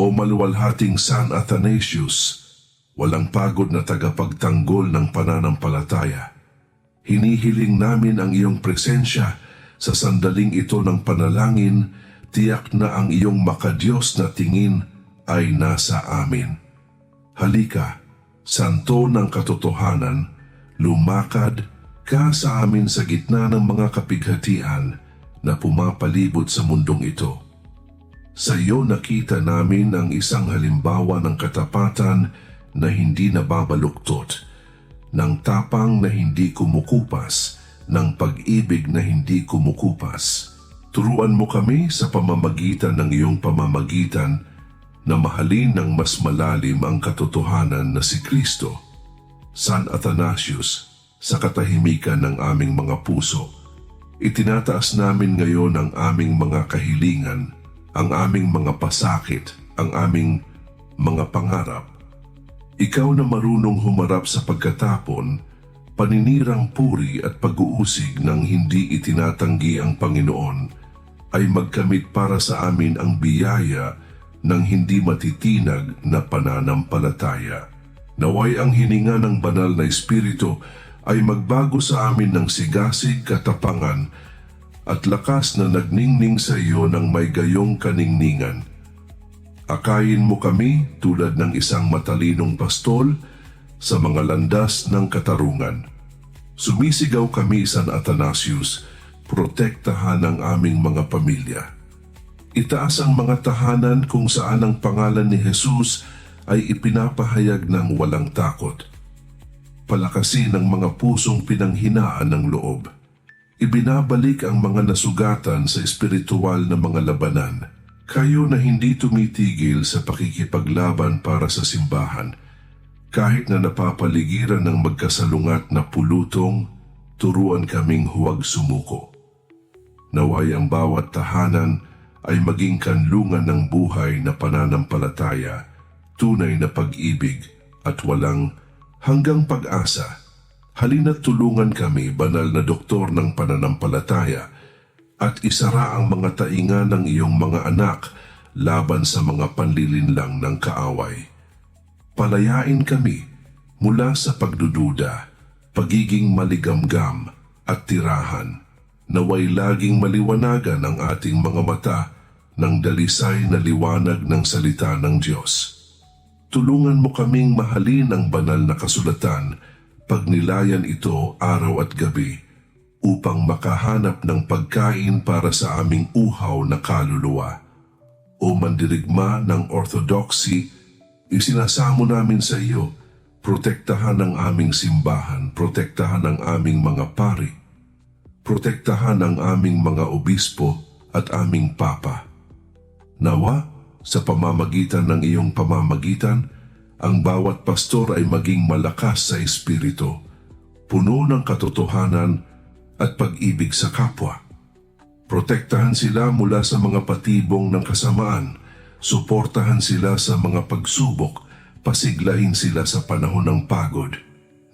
O maluwalhating San Athanasius, walang pagod na tagapagtanggol ng pananampalataya. Hinihiling namin ang iyong presensya sa sandaling ito ng panalangin, tiyak na ang iyong makadiyos na tingin ay nasa amin. Halika, santo ng katotohanan, lumakad ka sa amin sa gitna ng mga kapighatian na pumapalibot sa mundong ito. Sa iyo nakita namin ang isang halimbawa ng katapatan na hindi nababaluktot, ng tapang na hindi kumukupas, ng pag-ibig na hindi kumukupas. Turuan mo kami sa pamamagitan ng iyong pamamagitan na mahalin ng mas malalim ang katotohanan na si Kristo. San Athanasius, sa katahimikan ng aming mga puso, itinataas namin ngayon ang aming mga kahilingan, ang aming mga pasakit, ang aming mga pangarap. Ikaw na marunong humarap sa pagkatapon, paninirang puri at pag-uusig ng hindi itinatanggi ang Panginoon, ay magkamit para sa amin ang biyaya ng hindi matitinag na pananampalataya. Naway ang hininga ng banal na Espiritu ay magbago sa amin ng sigasig katapangan at lakas na nagningning sa iyo ng may gayong kaningningan. Akayin mo kami tulad ng isang matalinong pastol sa mga landas ng katarungan. Sumisigaw kami, San Athanasius, protektahan ang aming mga pamilya. Itaas ang mga tahanan kung saan ang pangalan ni Jesus ay ipinapahayag ng walang takot. Palakasin ang mga pusong pinanghinaan ng loob. Ibinabalik ang mga nasugatan sa espiritual na mga labanan. Kayo na hindi tumitigil sa pakikipaglaban para sa simbahan, kahit na napapaligiran ng magkasalungat na pulutong, turuan kaming huwag sumuko. Naway ang bawat tahanan ay maging kanlungan ng buhay na pananampalataya, tunay na pag-ibig at walang hanggang pag-asa. Halina't tulungan kami, banal na doktor ng pananampalataya, at isara ang mga tainga ng iyong mga anak laban sa mga panlilinlang ng kaaway. Palayain kami mula sa pagdududa, pagiging maligamgam at tirahan. Naway laging maliwanagan ang ating mga mata ng dalisay na liwanag ng salita ng Diyos. Tulungan mo kaming mahalin ang banal na kasulatan pagnilayan ito araw at gabi upang makahanap ng pagkain para sa aming uhaw na kaluluwa. O mandirigma ng orthodoxy, isinasamo namin sa iyo, protektahan ang aming simbahan, protektahan ang aming mga pari, protektahan ang aming mga obispo at aming papa. Nawa, sa pamamagitan ng iyong pamamagitan, ang bawat pastor ay maging malakas sa espiritu, puno ng katotohanan at pag-ibig sa kapwa. Protektahan sila mula sa mga patibong ng kasamaan, suportahan sila sa mga pagsubok, pasiglahin sila sa panahon ng pagod.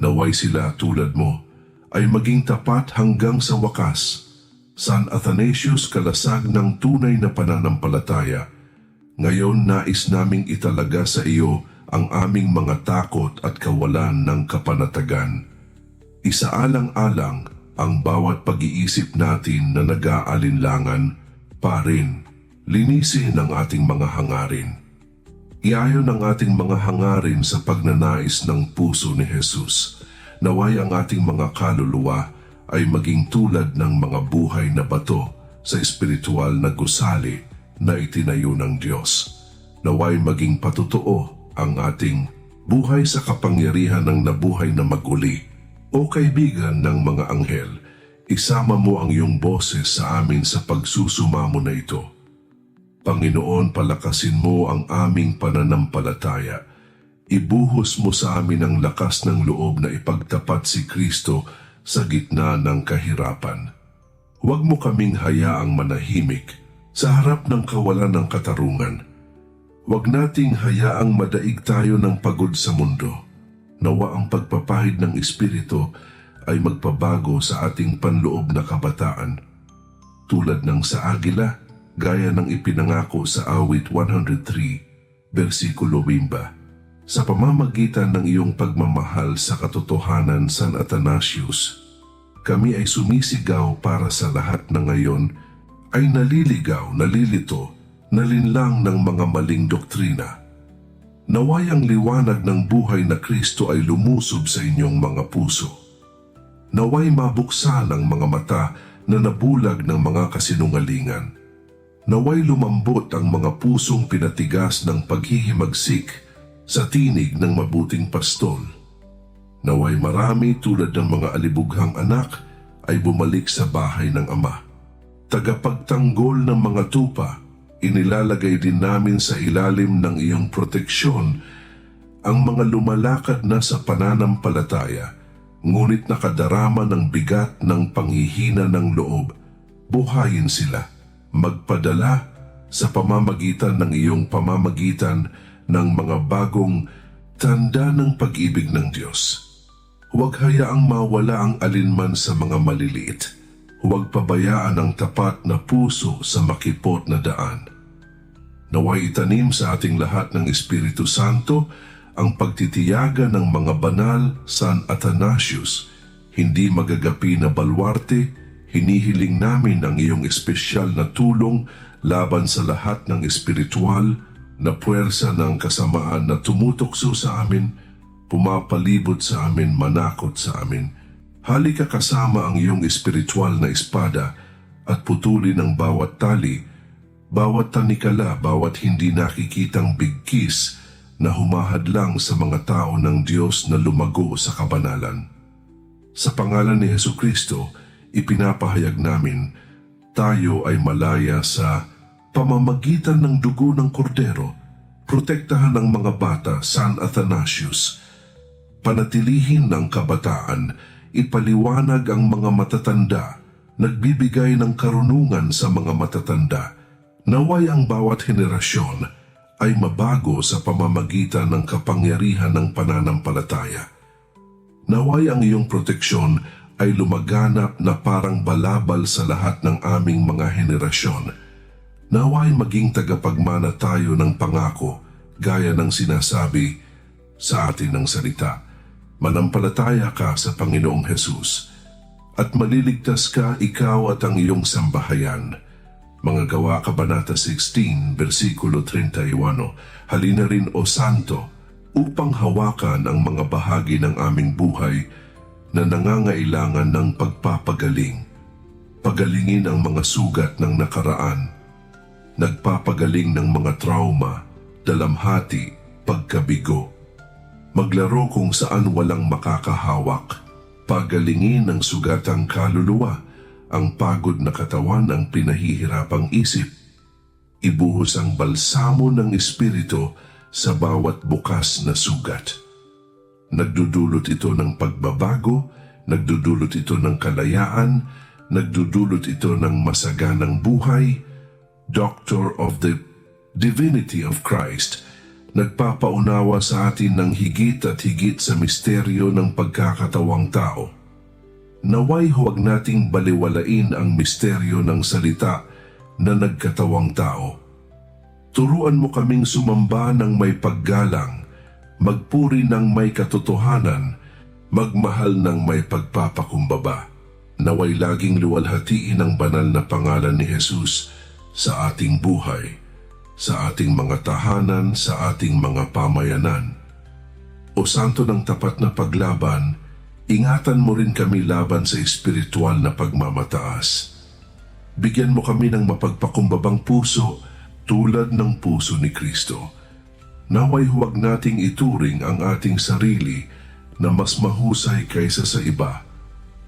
Naway sila tulad mo ay maging tapat hanggang sa wakas. San Athanasius kalasag ng tunay na pananampalataya. Ngayon nais naming italaga sa iyo ang aming mga takot at kawalan ng kapanatagan. Isaalang-alang ang bawat pag-iisip natin na nag-aalinlangan pa rin. Linisin ang ating mga hangarin. Iayon ang ating mga hangarin sa pagnanais ng puso ni Jesus. Naway ang ating mga kaluluwa ay maging tulad ng mga buhay na bato sa espiritual na gusali na itinayo ng Diyos. Naway maging patotoo ang ating buhay sa kapangyarihan ng nabuhay na maguli. O kaibigan ng mga anghel, isama mo ang iyong boses sa amin sa pagsusumamo na ito. Panginoon, palakasin mo ang aming pananampalataya. Ibuhos mo sa amin ang lakas ng loob na ipagtapat si Kristo sa gitna ng kahirapan. Huwag mo kaming hayaang manahimik sa harap ng kawalan ng katarungan. Huwag nating hayaang madaig tayo ng pagod sa mundo. Nawa ang pagpapahid ng Espiritu ay magpabago sa ating panloob na kabataan. Tulad ng sa agila, gaya ng ipinangako sa awit 103, versikulo 20. Sa pamamagitan ng iyong pagmamahal sa katotohanan, San Athanasius, kami ay sumisigaw para sa lahat na ngayon ay naliligaw, nalilito, nalinlang ng mga maling doktrina. Naway ang liwanag ng buhay na Kristo ay lumusob sa inyong mga puso. Naway mabuksan ang mga mata na nabulag ng mga kasinungalingan. Naway lumambot ang mga pusong pinatigas ng paghihimagsik sa tinig ng mabuting pastol. Naway marami tulad ng mga alibughang anak ay bumalik sa bahay ng Ama. Tagapagtanggol ng mga tupa, inilalagay din namin sa ilalim ng iyong proteksyon ang mga lumalakad na sa pananampalataya, ngunit nakadarama ng bigat ng panghihina ng loob. Buhayin sila, magpadala sa pamamagitan ng iyong pamamagitan ng mga bagong tanda ng pag-ibig ng Diyos. Huwag hayaang mawala ang alinman sa mga maliliit. Huwag pabayaan ang tapat na puso sa makipot na daan. Naway itanim sa ating lahat ng Espiritu Santo ang pagtitiyaga ng mga banal San Athanasius. Hindi magagapi na balwarte, hinihiling namin ang iyong espesyal na tulong laban sa lahat ng espiritual na puwersa ng kasamaan na tumutokso sa amin, pumapalibot sa amin, manakot sa amin. Halika kasama ang iyong espiritual na espada at putulin ang bawat tali, bawat tanikala, bawat hindi nakikitang bigkis na humahadlang sa mga tao ng Diyos na lumago sa kabanalan. Sa pangalan ni Heso Kristo, ipinapahayag namin, tayo ay malaya sa pamamagitan ng dugo ng kordero, protektahan ng mga bata San Athanasius, panatilihin ng kabataan, ipaliwanag ang mga matatanda, nagbibigay ng karunungan sa mga matatanda, naway ang bawat henerasyon ay mabago sa pamamagitan ng kapangyarihan ng pananampalataya. Naway ang iyong proteksyon ay lumaganap na parang balabal sa lahat ng aming mga henerasyon. Naway maging tagapagmana tayo ng pangako gaya ng sinasabi sa atin ng salita. Manampalataya ka sa Panginoong Hesus at maliligtas ka ikaw at ang iyong sambahayan. Mga gawa Kabanata 16, versikulo 31, Halina rin o Santo, upang hawakan ang mga bahagi ng aming buhay na nangangailangan ng pagpapagaling. Pagalingin ang mga sugat ng nakaraan, nagpapagaling ng mga trauma, dalamhati, pagkabigo. Maglaro kung saan walang makakahawak, pagalingin ang sugatang kaluluwa, ang pagod na katawan ang pinahihirapang isip. Ibuhos ang balsamo ng espiritu sa bawat bukas na sugat. Nagdudulot ito ng pagbabago, nagdudulot ito ng kalayaan, nagdudulot ito ng masaganang buhay, Doctor of the Divinity of Christ, nagpapaunawa sa atin ng higit at higit sa misteryo ng pagkakatawang tao. Naway huwag nating baliwalain ang misteryo ng salita na nagkatawang tao. Turuan mo kaming sumamba ng may paggalang, magpuri ng may katotohanan, magmahal ng may pagpapakumbaba. Naway laging luwalhatiin ang banal na pangalan ni Jesus sa ating buhay, sa ating mga tahanan, sa ating mga pamayanan. O Santo ng tapat na paglaban, ingatan mo rin kami laban sa espiritual na pagmamataas. Bigyan mo kami ng mapagpakumbabang puso tulad ng puso ni Kristo. Naway huwag nating ituring ang ating sarili na mas mahusay kaysa sa iba,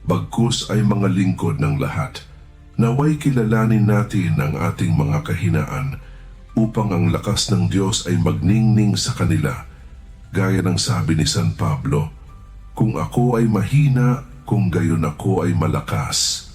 bagkus ay mga lingkod ng lahat. Naway kilalanin natin ang ating mga kahinaan upang ang lakas ng Diyos ay magningning sa kanila. Gaya ng sabi ni San Pablo, Kung ako ay mahina, kung gayon ako ay malakas.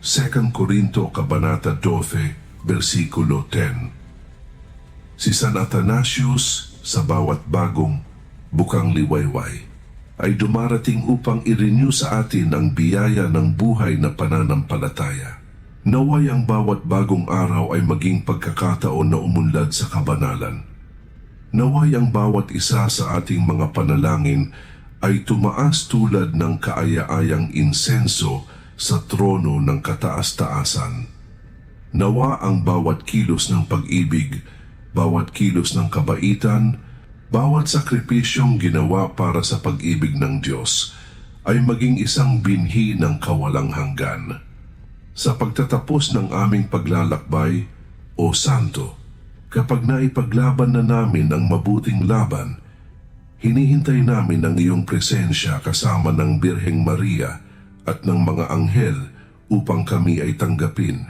2 Corinto Kabanata 12, versikulo 10 Si San Athanasius sa bawat bagong bukang liwayway ay dumarating upang i-renew sa atin ang biyaya ng buhay na pananampalataya. Naway ang bawat bagong araw ay maging pagkakataon na umunlad sa kabanalan. Naway ang bawat isa sa ating mga panalangin ay tumaas tulad ng kaaya-ayang insenso sa trono ng kataas-taasan. Nawa ang bawat kilos ng pag-ibig, bawat kilos ng kabaitan, bawat sakripisyong ginawa para sa pag-ibig ng Diyos ay maging isang binhi ng kawalang hanggan. Sa pagtatapos ng aming paglalakbay, O Santo, kapag naipaglaban na namin ang mabuting laban, hinihintay namin ang iyong presensya kasama ng Birheng Maria at ng mga anghel upang kami ay tanggapin.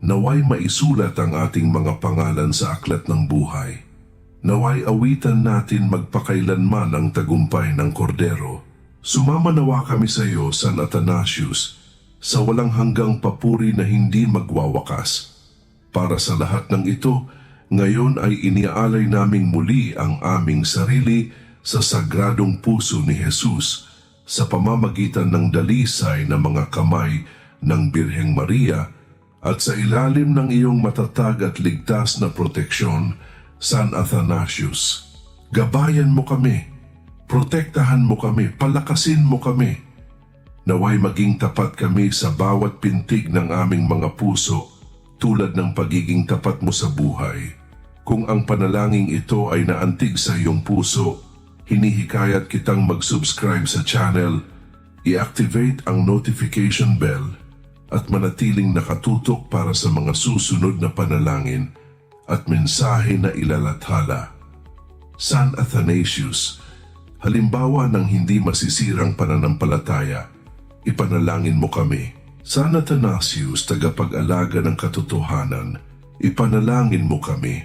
Naway maisulat ang ating mga pangalan sa aklat ng buhay. Naway awitan natin magpakailanman ang tagumpay ng kordero. Sumama nawa kami sa iyo, San Athanasius, sa walang hanggang papuri na hindi magwawakas. Para sa lahat ng ito, ngayon ay iniaalay naming muli ang aming sarili sa sagradong puso ni Jesus sa pamamagitan ng dalisay na mga kamay ng Birheng Maria at sa ilalim ng iyong matatag at ligtas na proteksyon, San Athanasius. Gabayan mo kami, protektahan mo kami, palakasin mo kami. Naway maging tapat kami sa bawat pintig ng aming mga puso tulad ng pagiging tapat mo sa buhay. Kung ang panalangin ito ay naantig sa iyong puso, hinihikayat kitang mag-subscribe sa channel, i-activate ang notification bell at manatiling nakatutok para sa mga susunod na panalangin at mensahe na ilalathala. San Athanasius, halimbawa ng hindi masisirang pananampalataya, ipanalangin mo kami. San Athanasius, tagapag-alaga ng katotohanan, ipanalangin mo kami.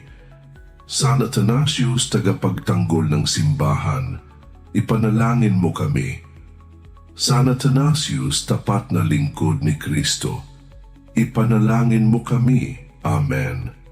San Athanasius, tagapagtanggol ng simbahan, ipanalangin mo kami. San Athanasius, tapat na lingkod ni Kristo, ipanalangin mo kami. Amen.